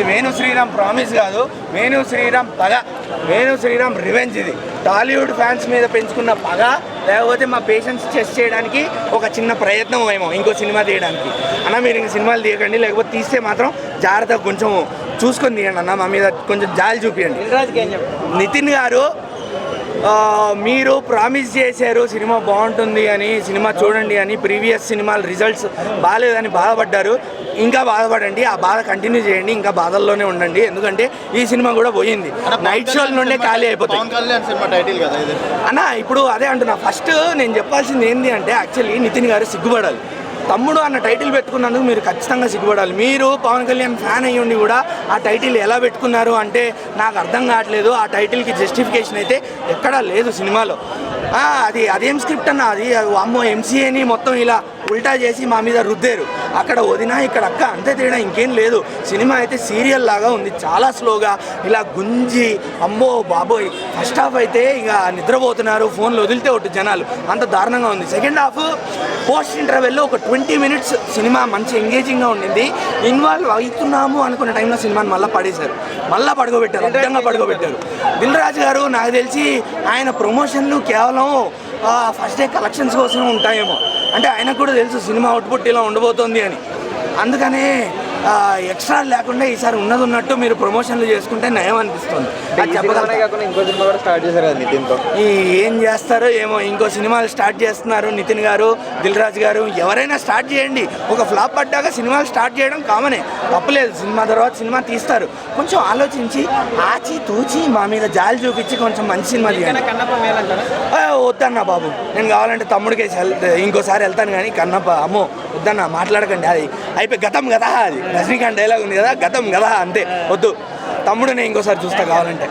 ఇది వేణు శ్రీరామ్ ప్రామిస్ కాదు. వేణు శ్రీరామ్ పగ. వేణు శ్రీరామ్ రివెంజ్ ఇది. టాలీవుడ్ ఫ్యాన్స్ మీద పెంచుకున్న పగ లేకపోతే మా పేషెంట్స్ చెస్ట్ చేయడానికి ఒక చిన్న ప్రయత్నం ఏమో ఇంకో సినిమా తీయడానికి. అన్న మీరు ఇంక సినిమాలు తీయకండి లేకపోతే తీస్తే మాత్రం జాగ్రత్తగా కొంచెం చూసుకొని తీయండి అన్న మా మీద కొంచెం జాలి చూపించండి నితిన్ గారు మీరు ప్రామిస్ చేశారు సినిమా బాగుంటుంది అని సినిమా చూడండి అని ప్రీవియస్ సినిమాల రిజల్ట్స్ బాగాలేదని బాధపడ్డారు. ఇంకా బాధపడండి ఆ బాధ కంటిన్యూ చేయండి ఇంకా బాధల్లోనే ఉండండి. ఎందుకంటే ఈ సినిమా కూడా పోయింది. నైట్ షోల నుండే ఖాళీ అయిపోతాయి. పవన్ కళ్యాణ్ సినిమా టైటిల్ కదా ఇది. అన్న ఇప్పుడు అదే అంటున్నా. ఫస్ట్ నేను చెప్పాల్సింది ఏంటి అంటే యాక్చువల్లీ నితిన్ గారు సిగ్గుపడాలి. తమ్ముడు అన్న టైటిల్ పెట్టుకున్నందుకు మీరు ఖచ్చితంగా సిగ్గుపడాలి. మీరు పవన్ కళ్యాణ్ ఫ్యాన్ అయ్యి ఉండి కూడా ఆ టైటిల్ ఎలా పెట్టుకున్నారు అంటే నాకు అర్థం కావట్లేదు. ఆ టైటిల్కి జస్టిఫికేషన్ అయితే ఎక్కడా లేదు సినిమాలో. అది అదేం స్క్రిప్ట్ అన్న? అది అమ్మో ఎంసీఏని మొత్తం ఇలా ఉల్టా చేసి మా మీద రుద్దారు. అక్కడ వదిన ఇక్కడ అక్క అంతే తేడా ఇంకేం లేదు. సినిమా అయితే సీరియల్ లాగా ఉంది. చాలా స్లోగా ఇలా గుంజి అమ్మో బాబోయ్ ఫస్ట్ హాఫ్ అయితే ఇక నిద్రపోతున్నారు. ఫోన్లు వదిలితే ఒకటి జనాలు. అంత దారుణంగా ఉంది. సెకండ్ హాఫ్ పోస్ట్ ఇంటర్వెల్లో ఒక ట్వంటీ మినిట్స్ సినిమా మంచి ఎంగేజింగ్గా ఉండింది. ఇన్వాల్వ్ అవుతున్నాము అనుకున్న టైంలో సినిమాని మళ్ళీ పడేశారు. మళ్ళీ పడుకోబెట్టారు. అడ్డంగా పడుకోబెట్టారు. దిల్ రాజు గారు నాకు తెలిసి ఆయన ప్రమోషన్లు కేవలం ఫస్ట్ డే కలెక్షన్స్ కోసం ఉంటాయేమో. అంటే ఆయనకు కూడా తెలుసు సినిమా అవుట్పుట్ ఇలా ఉండబోతోంది అని. అందుకనే ఎక్స్ట్రా లేకుండా ఈసారి ఉన్నది ఉన్నట్టు మీరు ప్రమోషన్లు చేసుకుంటే నయం అనిపిస్తుంది. అది ఇంకో సినిమా కూడా స్టార్ట్ చేశారు కదా నితిన్తో ఈ ఏం చేస్తారో ఏమో ఇంకో సినిమాలు స్టార్ట్ చేస్తున్నారు నితిన్ గారు దిల్ రాజు గారు. ఎవరైనా స్టార్ట్ చేయండి. ఒక ఫ్లాప్ పడ్డాక సినిమాలు స్టార్ట్ చేయడం కామనే తప్పలేదు సినిమా తర్వాత సినిమా తీస్తారు. కొంచెం ఆలోచించి ఆచి తూచి మా మీద జాలి చూపించి కొంచెం మంచి సినిమా తీయండి. ఆ, వద్దన్నా బాబు. నేను కావాలంటే తమ్ముడికి ఇంకోసారి వెళ్తాను కానీ కన్నప్ప అమ్మో. వద్దన్న మాట్లాడకండి అది అయిపోయి గతం కదా అది. రజనీకాంత్ డైలాగ్ ఉంది కదా గతం కదా అంతే. వద్దు. తమ్ముడు నేను ఇంకోసారి చూస్తా కావాలంటే.